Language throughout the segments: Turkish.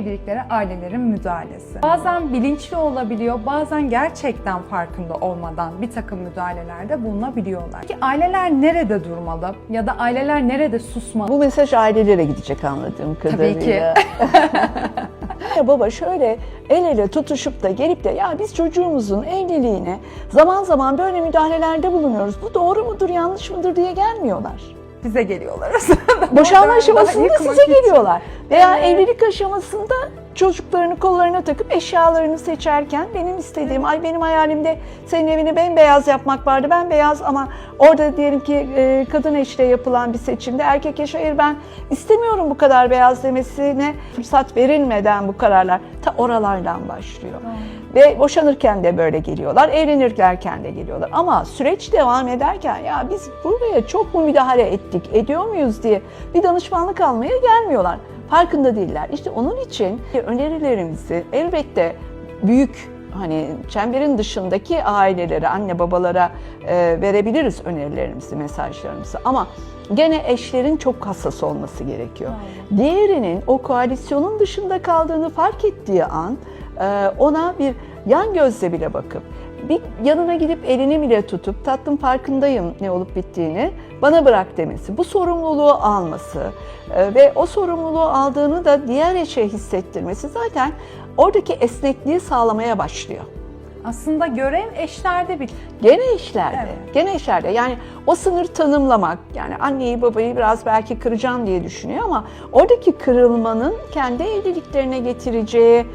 Evliliklere ailelerin müdahalesi. Bazen bilinçli olabiliyor, bazen gerçekten farkında olmadan bir takım müdahalelerde bulunabiliyorlar. Peki aileler nerede durmalı ya da aileler nerede susmalı? Bu mesaj ailelere gidecek anladığım kadarıyla. Tabii ki. Ya baba şöyle el ele tutuşup da gelip de ya biz çocuğumuzun evliliğine zaman zaman böyle müdahalelerde bulunuyoruz. Bu doğru mudur, yanlış mıdır diye gelmiyorlar. Bize geliyorlar. Boşanma Oradan aşamasında size için. geliyorlar. Veya Evet. evlilik aşamasında çocuklarını kollarına takıp eşyalarını seçerken benim istediğim, ay benim hayalimde senin evini bembeyaz yapmak vardı. Ben beyaz ama orada diyelim ki e, kadın eşle yapılan bir seçimde erkek eş hayır ben istemiyorum bu kadar beyaz demesine fırsat verilmeden bu kararlar ta oralardan başlıyor. Ve boşanırken de böyle geliyorlar, evlenirken de geliyorlar. Ama süreç devam ederken ya biz buraya çok mu müdahale ettik, ediyor muyuz diye bir danışmanlık almaya gelmiyorlar. Farkında değiller. İşte onun için önerilerimizi elbette büyük hani çemberin dışındaki ailelere, anne babalara e, verebiliriz önerilerimizi, mesajlarımızı. Ama gene eşlerin çok hassas olması gerekiyor. Diğerinin o koalisyonun dışında kaldığını fark ettiği an e, ona bir yan gözle bile bakıp bir yanına gidip elini bile tutup tatlım farkındayım ne olup bittiğini bana bırak demesi, bu sorumluluğu alması e, ve o sorumluluğu aldığını da diğer eşe hissettirmesi zaten oradaki esnekliği sağlamaya başlıyor. Aslında görev eşlerde bir Gene işlerde, Evet. gene işlerde. Yani o sınır tanımlamak, yani anneyi babayı biraz belki kıracağım diye düşünüyor ama oradaki kırılmanın kendi evliliklerine getireceği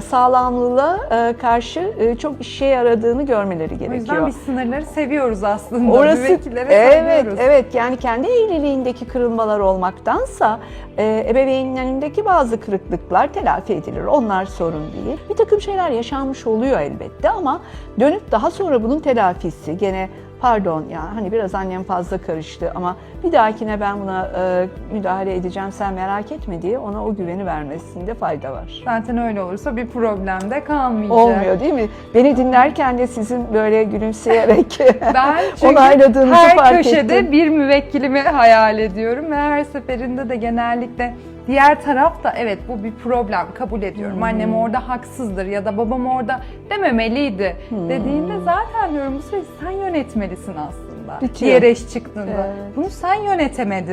sağlamlılığa e, karşı e, çok işe yaradığını görmeleri O gerekiyor. yüzden biz sınırları seviyoruz aslında. Orası Müvekkillere evet evet yani kendi evliliğindeki kırılmalar olmaktansa e, ebeveynlerin önündeki bazı kırıklıklar telafi edilir. Onlar sorun değil. Bir takım şeyler yaşanmış oluyor elbette ama dönüp daha sonra bunun telafisi gene pardon ya hani biraz annem fazla karıştı ama bir dahakine ben buna e, müdahale edeceğim sen merak etme diye ona o güveni vermesinde fayda var. Zaten öyle olursa bir problem de kalmayacak. Olmuyor değil mi? Beni dinlerken de sizin böyle gülümseyerek Ben onayladığınızı her fark köşede ettim. bir müvekkilimi hayal ediyorum ve her seferinde de genellikle diğer taraf da evet bu bir problem kabul ediyorum. Annem orada haksızdır ya da babam orada dememeliydi dediğinde zaten diyorum bu süreci sen yönetmelisin aslında. Bitiyor. Diğer eş çıktığında. Evet. Bunu sen yönetemedin.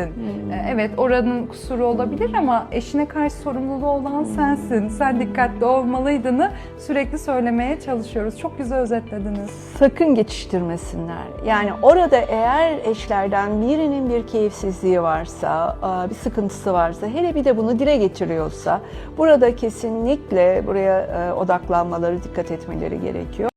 Ee, Evet oranın kusuru olabilir ama eşine karşı sorumluluğu olan sensin. Sen dikkatli olmalıydını sürekli söylemeye çalışıyoruz. Çok güzel özetlediniz. sakın geçiştirmesinler. Yani orada eğer eşlerden birinin bir keyifsizliği varsa, aa, bir sıkıntısı varsa, hele bir de bunu dile getiriyorsa burada kesinlikle buraya e, odaklanmaları, dikkat etmeleri gerekiyor.